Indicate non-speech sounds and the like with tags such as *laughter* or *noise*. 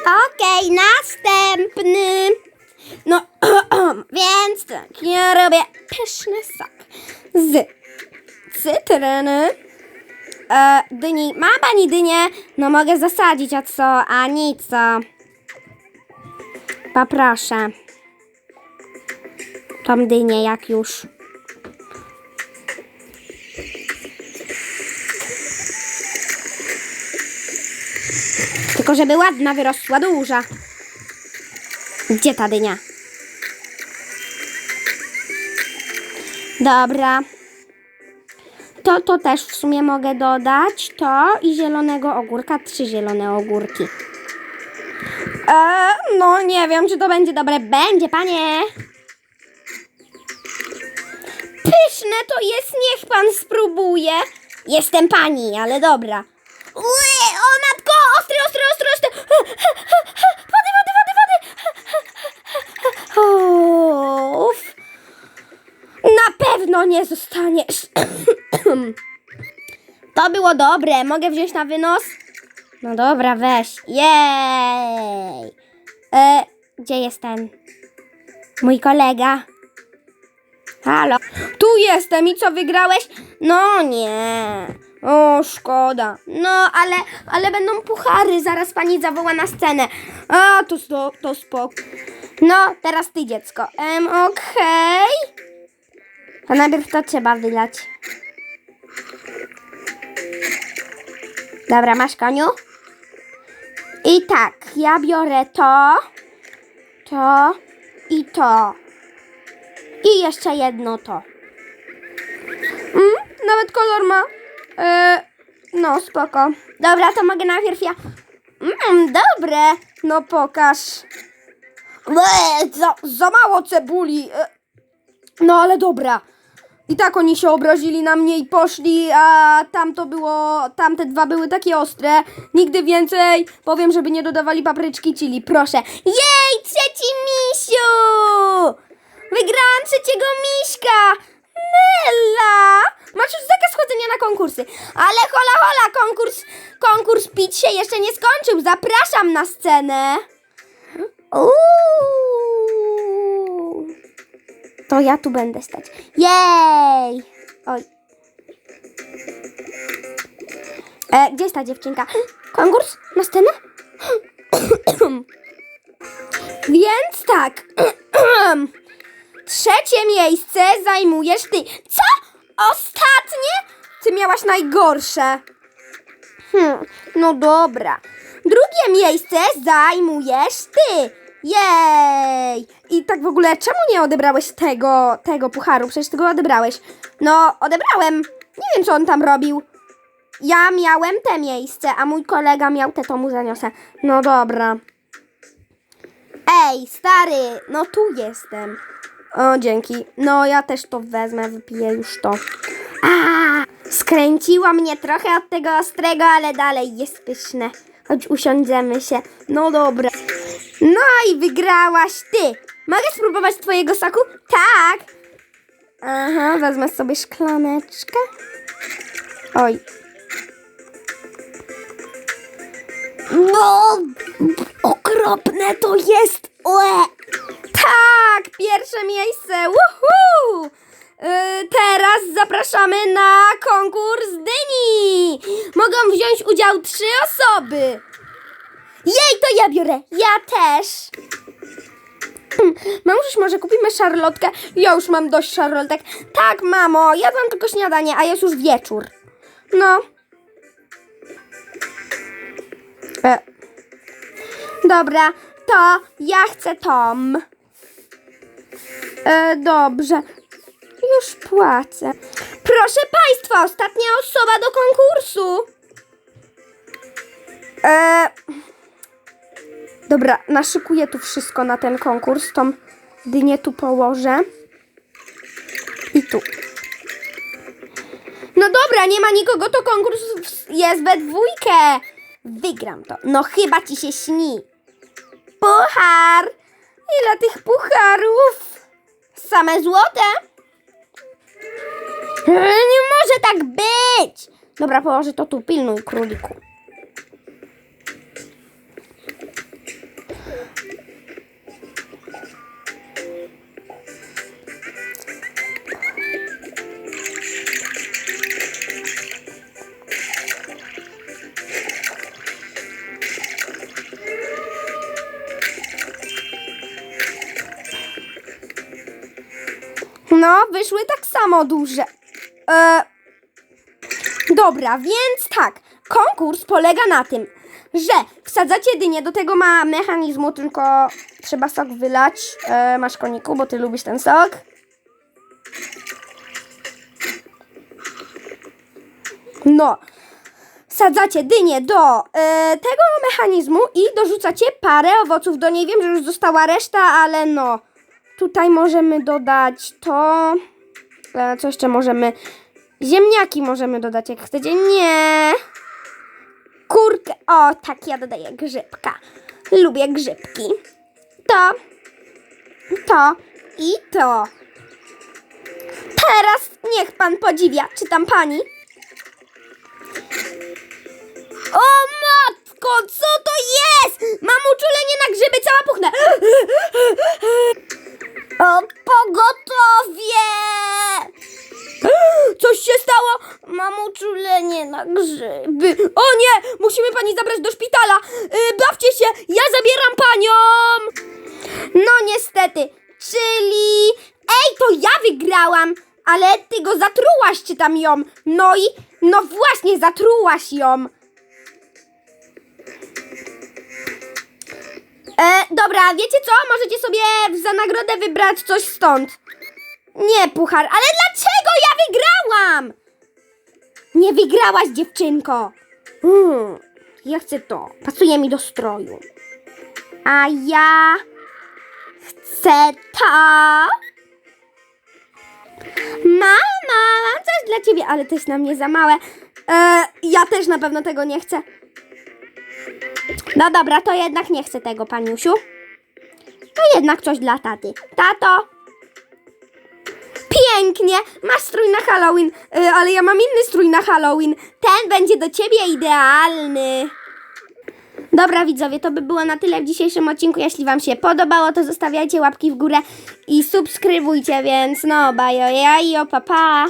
Okej, następny. No, *clears throat* więc tak, ja robię pyszny sok z cytryny, e, dyni. Ma pani dynię? No mogę zasadzić, a co? A nic, co? Poproszę. Tą dynię, jak już. Tylko żeby ładna wyrosła duża. Gdzie ta dynia? Dobra. To, to też w sumie mogę dodać. To i zielonego ogórka. Trzy zielone ogórki. E, no nie wiem, czy to będzie dobre. Będzie, panie. Pyszne to jest, niech pan spróbuje. Jestem pani, ale dobra. Ue, pewno nie zostaniesz. *clears throat* To było dobre. Mogę wziąć na wynos? No dobra, weź. Jej. E, gdzie jest ten? Mój kolega. Halo. Tu jestem i co wygrałeś? No nie. O, szkoda. No, ale, ale będą puchary. Zaraz pani zawoła na scenę. A, to, to, to spoko. No, teraz ty, dziecko. Em, okej. To najpierw to trzeba wylać. Dobra, masz koniu? I tak, ja biorę to, to i to. I jeszcze jedno to. Mm, nawet kolor ma. E, no, spoko. Dobra, to mogę najpierw ja. Mm, dobre. No pokaż. Ble, za, za mało cebuli. No ale dobra. I tak oni się obrazili na mnie i poszli, a tam to było, tamte dwa były takie ostre. Nigdy więcej. Powiem, żeby nie dodawali papryczki chili, proszę. Jej, trzeci misiu! Wygrałam trzeciego miśka! Nella! Masz już zakaz chodzenia na konkursy. Ale hola hola, konkurs, konkurs pić się jeszcze nie skończył. Zapraszam na scenę. Uuu. To ja tu będę stać. Jej! Oj. E, gdzie jest ta dziewczynka? Konkurs? Na scenę? *coughs* Więc tak. *coughs* Trzecie miejsce zajmujesz ty. Co? Ostatnie? Ty miałaś najgorsze. Hmm, no dobra. Drugie miejsce zajmujesz ty. Jej! I tak w ogóle, czemu nie odebrałeś tego, tego pucharu? Przecież ty go odebrałeś. No, odebrałem. Nie wiem, co on tam robił. Ja miałem te miejsce, a mój kolega miał te, to mu zaniosę. No dobra. Ej, stary, no tu jestem. O, dzięki. No, ja też to wezmę, wypiję już to. A, skręciło mnie trochę od tego ostrego, ale dalej jest pyszne. Chodź, usiądziemy się. No dobra. No i wygrałaś ty. Mogę spróbować twojego soku? Tak. Aha, wezmę sobie szklaneczkę. Oj. No, okropne to jest. Ue. Tak, pierwsze miejsce. Woohoo! Yy, teraz zapraszamy na konkurs dyni. Mogą wziąć udział trzy osoby. Jej, to ja biorę. Ja też. Hmm, Mamuś, może kupimy szarlotkę? Ja już mam dość szarlotek. Tak, mamo, jadłam tylko śniadanie, a jest już wieczór. No. E. Dobra, to ja chcę Tom. E, dobrze. Już płacę. Proszę Państwa, ostatnia osoba do konkursu. E, dobra, naszykuję tu wszystko na ten konkurs. Tą dynię tu położę. I tu. No dobra, nie ma nikogo, to konkurs jest we dwójkę. Wygram to. No chyba ci się śni. Puchar! Ile tych pucharów? Same złote? Nie może tak być! Dobra, położę to tu, pilnuj króliku. No, wyszły tak samo duże. E, dobra, więc tak. Konkurs polega na tym, że wsadzacie dynię, do tego ma mechanizmu, tylko trzeba sok wylać. E, masz koniku, bo ty lubisz ten sok. No, sadzacie dynię do e, tego mechanizmu i dorzucacie parę owoców do niej. Wiem, że już została reszta, ale no. Tutaj możemy dodać to. E, co jeszcze możemy? Ziemniaki możemy dodać, jak chcecie. Nie. Kurkę. O, tak, ja dodaję grzybka. Lubię grzybki. To. To. I to. Teraz niech pan podziwia. Czy tam pani? Grzyby. O nie, musimy pani zabrać do szpitala. Y, Bawcie się, ja zabieram panią. No niestety, czyli... Ej, to ja wygrałam, ale ty go zatrułaś, czy tam ją. No i, no właśnie, zatrułaś ją. E, dobra, wiecie co? Możecie sobie za nagrodę wybrać coś stąd. Nie, puchar, ale dlaczego ja wygrałam? Nie wygrałaś, dziewczynko. Hmm, ja chcę to. Pasuje mi do stroju. A ja chcę to. Mama, mam coś dla ciebie, ale to jest na mnie za małe. E, ja też na pewno tego nie chcę. No dobra, to jednak nie chcę tego, paniusiu. To jednak coś dla taty. Tato! Pięknie! Masz strój na Halloween, y, ale ja mam inny strój na Halloween. Ten będzie do ciebie idealny. Dobra widzowie, to by było na tyle w dzisiejszym odcinku. Jeśli wam się podobało, to zostawiajcie łapki w górę i subskrybujcie, więc no, bajo, jajo, pa, pa.